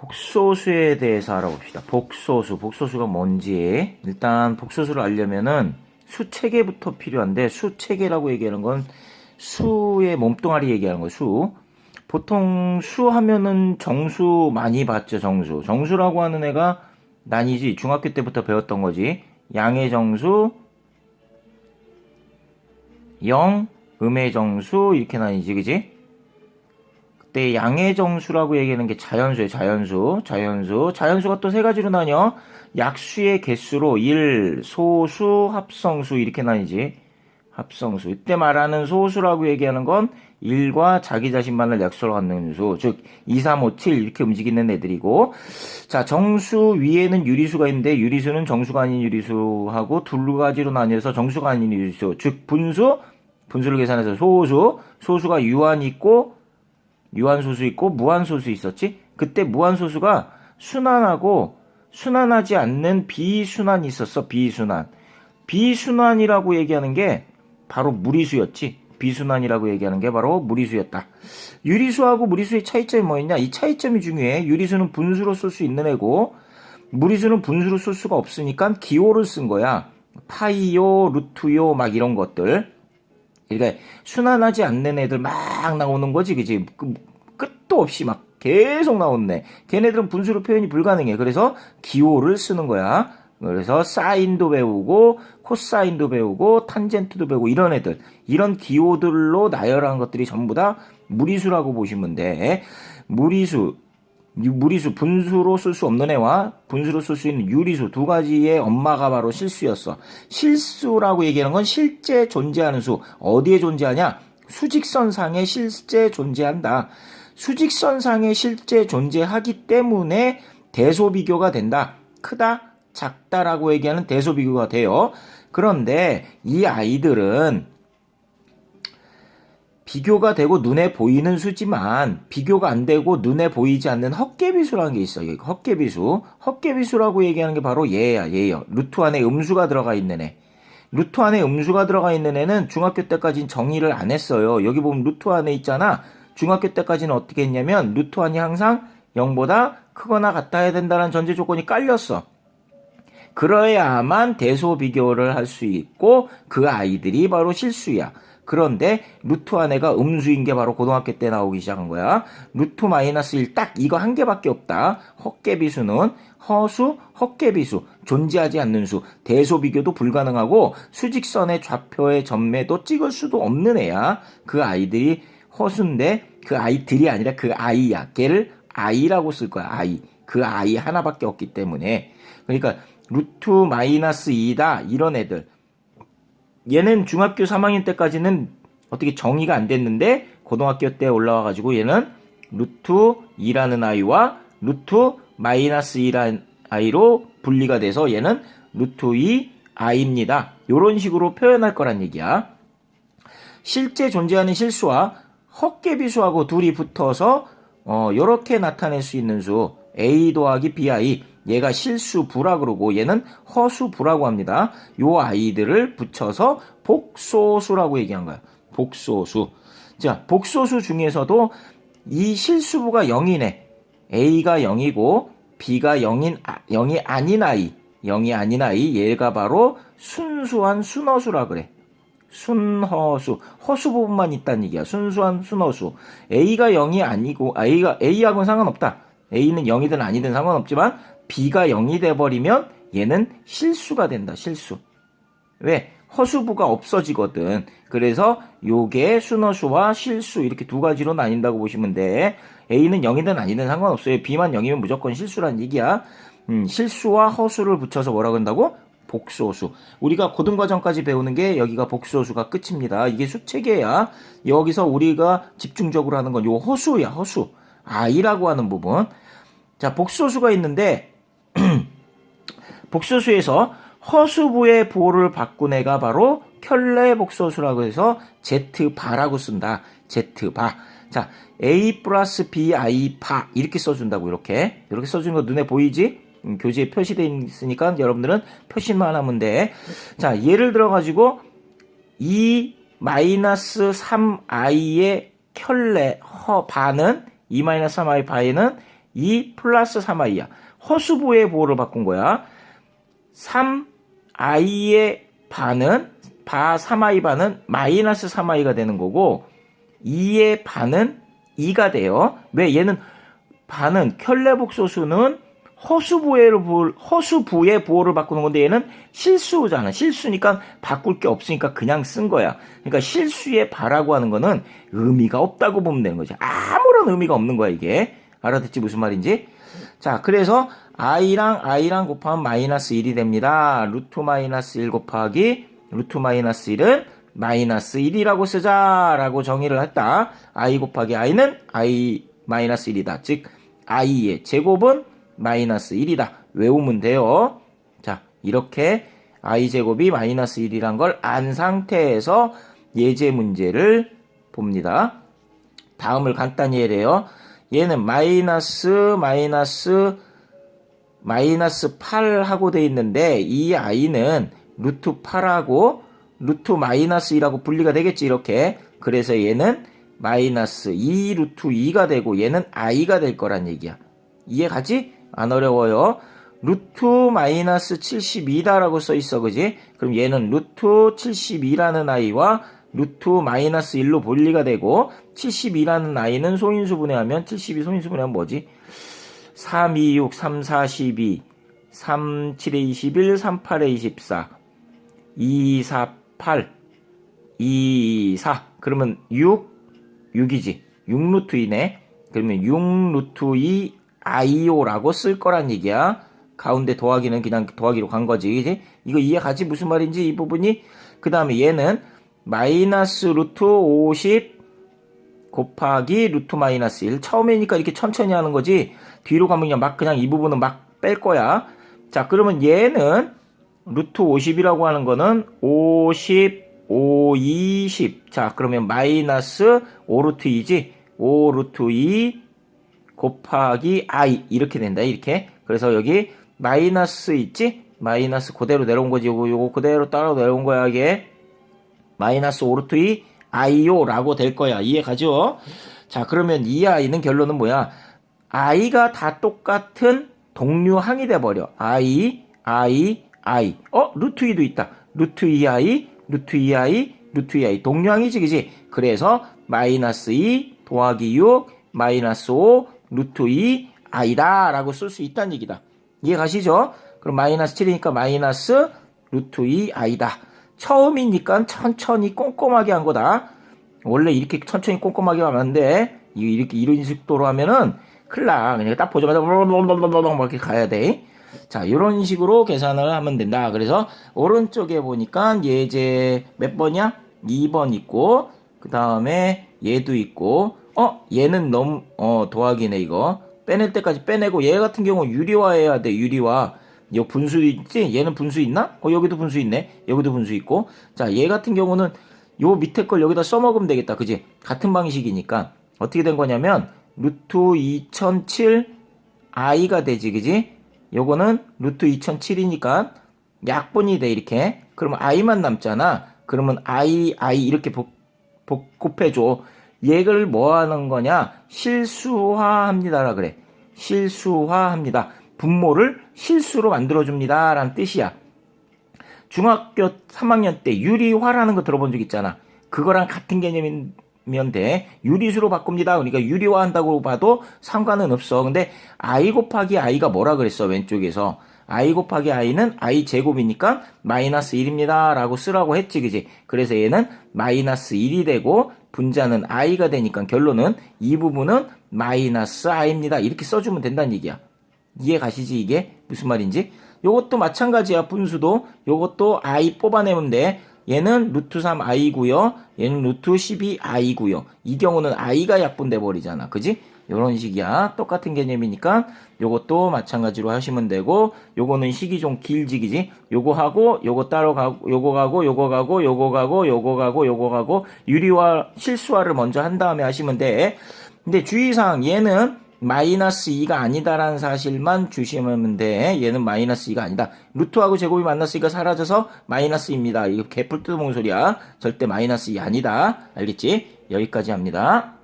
복소수에 대해서 알아봅시다. 복소수, 복소수가 뭔지 일단 복소수를 알려면은 수 체계부터 필요한데 수 체계라고 얘기하는 건 수의 몸뚱아리 얘기하는 거 수. 보통 수 하면은 정수 많이 봤죠, 정수. 정수라고 하는 애가 난이지 중학교 때부터 배웠던 거지. 양의 정수, 영, 음의 정수 이렇게 나뉘지, 그지? 그때 양의 정수라고 얘기하는 게 자연수예요, 자연수. 자연수. 자연수가 또 세 가지로 나뉘어. 약수의 개수로 일, 소수, 합성수 이렇게 나뉘지. 합성수. 이때 말하는 소수라고 얘기하는 건 1과 자기 자신만을 약수로 갖는 수. 즉, 2, 3, 5, 7 이렇게 움직이는 애들이고. 자, 정수 위에는 유리수가 있는데 유리수는 정수가 아닌 유리수하고 두 가지로 나뉘어서 정수가 아닌 유리수. 즉, 분수, 분수를 계산해서 소수, 소수가 유한이 있고 유한소수 있고 무한소수 있었지? 그때 무한소수가 순환하고 순환하지 않는 비순환이 있었어. 비순환. 비순환이라고 얘기하는 게 바로 무리수였지. 비순환이라고 얘기하는 게 바로 무리수였다. 유리수하고 무리수의 차이점이 뭐였냐? 이 차이점이 중요해. 유리수는 분수로 쓸 수 있는 애고 무리수는 분수로 쓸 수가 없으니까 기호를 쓴 거야. 파이요, 루트요, 막 이런 것들. 그러니까 순환하지 않는 애들 막 나오는 거지, 그지? 그 끝도 없이 막 계속 나오네. 걔네들은 분수로 표현이 불가능해. 그래서 기호를 쓰는 거야. 그래서 사인도 배우고 코사인도 배우고 탄젠트도 배우고 이런 애들 이런 기호들로 나열한 것들이 전부 다 무리수라고 보시면 돼. 무리수 유- 무리수 분수로 쓸 수 없는 애와 분수로 쓸 수 있는 유리수 두 가지의 엄마가 바로 실수였어. 실수라고 얘기하는 건 실제 존재하는 수. 어디에 존재하냐? 수직선상에 실제 존재한다. 수직선상에 실제 존재하기 때문에 대소 비교가 된다. 크다, 작다라고 얘기하는 대소 비교가 돼요. 그런데 이 아이들은 비교가 되고 눈에 보이는 수지만 비교가 안 되고 눈에 보이지 않는 헛개비수라는 게 있어요. 헛개비수. 헛개비수라고 얘기하는 게 바로 얘야, 얘요. 루트 안에 음수가 들어가 있는 애. 루트 안에 음수가 들어가 있는 애는 중학교 때까지는 정의를 안 했어요. 여기 보면 루트 안에 있잖아. 중학교 때까지는 어떻게 했냐면 루트 안이 항상 0보다 크거나 같아야 된다는 전제 조건이 깔렸어. 그러야만 대소 비교를 할 수 있고 그 아이들이 바로 실수야. 그런데 루트 안에가 음수인 게 바로 고등학교 때 나오기 시작한 거야. 루트 마이너스 1 딱 이거 한 개밖에 없다. 헛개비수는 허수, 헛개비수, 존재하지 않는 수, 대소 비교도 불가능하고 수직선의 좌표의 전매도 찍을 수도 없는 애야. 그 아이들이 허수인데 그 아이들이 아니라 그 아이야. 걔를 아이라고 쓸 거야. 아이. 그 아이 하나밖에 없기 때문에. 그러니까 루트 마이너스 2다 이런 애들 얘는 중학교 3학년 때까지는 어떻게 정의가 안 됐는데 고등학교 때 올라와 가지고 얘는 루트 2라는 아이와 루트 마이너스 2라는 아이로 분리가 돼서 얘는 루트 2 아이입니다. 이런 식으로 표현할 거란 얘기야. 실제 존재하는 실수와 헛개비수하고 둘이 붙어서 어, 이렇게 나타낼 수 있는 수 a 더하기 bi 얘가 실수부라 그러고 얘는 허수부라고 합니다. 요 아이들을 붙여서 복소수라고 얘기한 거야. 복소수. 자, 복소수 중에서도 이 실수부가 0이네. a가 0이고 b가 0인 0이 아닌 아이, 0이 아닌 아이 얘가 바로 순수한 순어수라 그래. 순허수, 허수 부분만 있다는 얘기야. 순수한 순허수. A가 0이 아니고, A가, A하고는 상관없다. A는 0이든 아니든 상관없지만, B가 0이 돼버리면 얘는 실수가 된다, 실수. 왜? 허수부가 없어지거든. 그래서 요게 순허수와 실수 이렇게 두 가지로 나뉜다고 보시면 돼. A는 0이든 아니든 상관없어요. B만 0이면 무조건 실수란 얘기야. 음, 실수와 허수를 붙여서 뭐라 그런다고? 복소수. 우리가 고등과정까지 배우는 게 여기가 복소수가 끝입니다. 이게 수체계야. 여기서 우리가 집중적으로 하는 건 요 허수야, 허수. 아이라고 하는 부분. 자, 복소수가 있는데, 복소수에서 허수부의 보를 바꾼 애가 바로 켤레 복소수라고 해서 Z바라고 쓴다. Z바. 자, A 플러스 B, I 바. 이렇게 써준다고, 이렇게. 이렇게 써주는 거 눈에 보이지? 음, 교재에 표시되어 있으니까 여러분들은 표시만 하면 돼. 자, 예를 들어가지고, 2 마이너스 3i의 켤레, 허, 바는, 2 마이너스 3i 바에는 2 플러스 3i야. 허수부의 보호를 바꾼 거야. 3i의 반은 바 3i 반은 마이너스 3i가 되는 거고 2의 반은 2가 돼요. 왜 얘는 반은 켤레복소수는 허수부의 보호, 허수부의 보호를 바꾸는 건데 얘는 실수잖아. 실수니까 바꿀 게 없으니까 그냥 쓴 거야. 그러니까 실수의 바라고 하는 거는 의미가 없다고 보면 되는 거지. 아무런 의미가 없는 거야 이게. 알아듣지 무슨 말인지? 자, 그래서 i랑 i랑 곱하면 마이너스 1이 됩니다. 루트 마이너스 1 곱하기 루트 마이너스 1은 마이너스 1이라고 쓰자라고 정의를 했다. i 곱하기 i는 i 마이너스 1이다. 즉 i의 제곱은 마이너스 1이다. 외우면 돼요. 자, 이렇게 i 제곱이 마이너스 1이란 걸 안 상태에서 예제 문제를 봅니다. 다음을 간단히 해래요. 얘는 마이너스 마이너스 마이너스 8하고 돼 있는데 이 i는 루트 8하고 루트 마이너스 2라고 분리가 되겠지 이렇게 그래서 얘는 마이너스 2 루트 2가 되고 얘는 i가 될 거란 얘기야 이해 가지? 안 어려워요 루트 마이너스 72다라고 써 있어 그지? 그럼 얘는 루트 72라는 i와 루트 마이너스 1로 분리가 되고 72라는 i는 소인수 분해하면 72 소인수 분해하면 뭐지? 3, 2, 6, 3, 4, 12 3, 7에 21, 3, 8에 24 2, 4, 8 2, 4 그러면 6 6이지. 6루트이네. 그러면 6루트 2 i오라고 쓸 거란 얘기야. 가운데 더하기는 그냥 더하기로 간 거지? 이거 이해가지? 무슨 말인지 이 부분이? 그 다음에 얘는 마이너스 루트 50 곱하기 루트 마이너스 1 처음이니까 이렇게 천천히 하는 거지. 뒤로 가면 그냥 막 그냥 이 부분은 막 뺄 거야. 자 그러면 얘는 루트 50이라고 하는 거는 50 5 20 자 그러면 마이너스 5 루트 2지? 5 루트 2 곱하기 i. 이렇게 된다 이렇게. 그래서 여기 마이너스 있지? 마이너스 그대로 내려온 거지. 요거 요거 그대로 따라 내려온 거야 이게 마이너스 5 루트 2 i오라고 될 거야. 이해가죠? 자 그러면 이 i는 결론은 뭐야? i가 다 똑같은 동류항이 돼버려. i i i 어? 루트 2도 있다. 루트 2i 루트 2i 루트 2i 동류항이지 그지? 그래서 마이너스 2 더하기 6 마이너스 5 루트 2 i다 라고 쓸 수 있다는 얘기다. 이해 가시죠? 그럼 마이너스 7이니까 마이너스 루트 2 i다 처음이니까 천천히 꼼꼼하게 한 거다 원래 이렇게 천천히 꼼꼼하게 하면 안 돼. 이렇게 이런 식도로 하면은 큰일 나. 그냥 딱 보자마자 막 이렇게 가야 돼. 자, 이런 식으로 계산을 하면 된다. 그래서 오른쪽에 보니까 예제 몇 번이야? 2번 있고 그 다음에 얘도 있고 어 얘는 너무 어 더하기네 이거 빼낼 때까지 빼내고 얘 같은 경우 유리화해야 돼 유리화 요 분수 있지 얘는 분수 있나 어 여기도 분수 있네 여기도 분수 있고 자 얘 같은 경우는 요 밑에 걸 여기다 써먹으면 되겠다. 그지? 같은 방식이니까 어떻게 된 거냐면 루트 2007 i가 되지. 그지? 요거는 루트 2007이니까 약분이 돼 이렇게. 그러면 i만 남잖아. 그러면 i i 이렇게 복, 복, 곱해줘. 얘를 뭐 하는 거냐? 실수화합니다라 그래. 실수화합니다. 분모를 실수로 만들어줍니다. 라는 뜻이야. 중학교 3학년 때 유리화라는 거 들어본 적 있잖아. 그거랑 같은 개념이면 돼. 유리수로 바꿉니다. 그러니까 유리화 한다고 봐도 상관은 없어. 근데 i 곱하기 i가 뭐라 그랬어? 왼쪽에서. i 곱하기 i는 i 제곱이니까 마이너스 1입니다. 라고 쓰라고 했지. 그지? 그래서 얘는 마이너스 1이 되고 분자는 i가 되니까 결론은 이 부분은 마이너스 i입니다. 이렇게 써주면 된다는 얘기야. 이해 가시지 이게? 무슨 말인지? 요것도 마찬가지야 분수도. 요것도 i 뽑아내면 돼. 얘는 루트 3 i고요. 얘는 루트 12 i고요. 이 경우는 i가 약분돼 버리잖아. 그지? 요런 식이야. 똑같은 개념이니까 요것도 마찬가지로 하시면 되고 요거는 식이 좀 길지 그지. 요거 하고 요거 따로 가고 요거 가고 요거 가고 요거 가고 요거 가고 요거 가고 유리화 실수화를 먼저 한 다음에 하시면 돼. 근데 주의사항 얘는 마이너스 2가 아니다라는 사실만 주시면 돼. 얘는 마이너스 2가 아니다. 루트하고 제곱이 만났으니까 사라져서 마이너스입니다. 이거 개뿔 뜯어먹는 소리야. 절대 마이너스 2 아니다. 알겠지? 여기까지 합니다.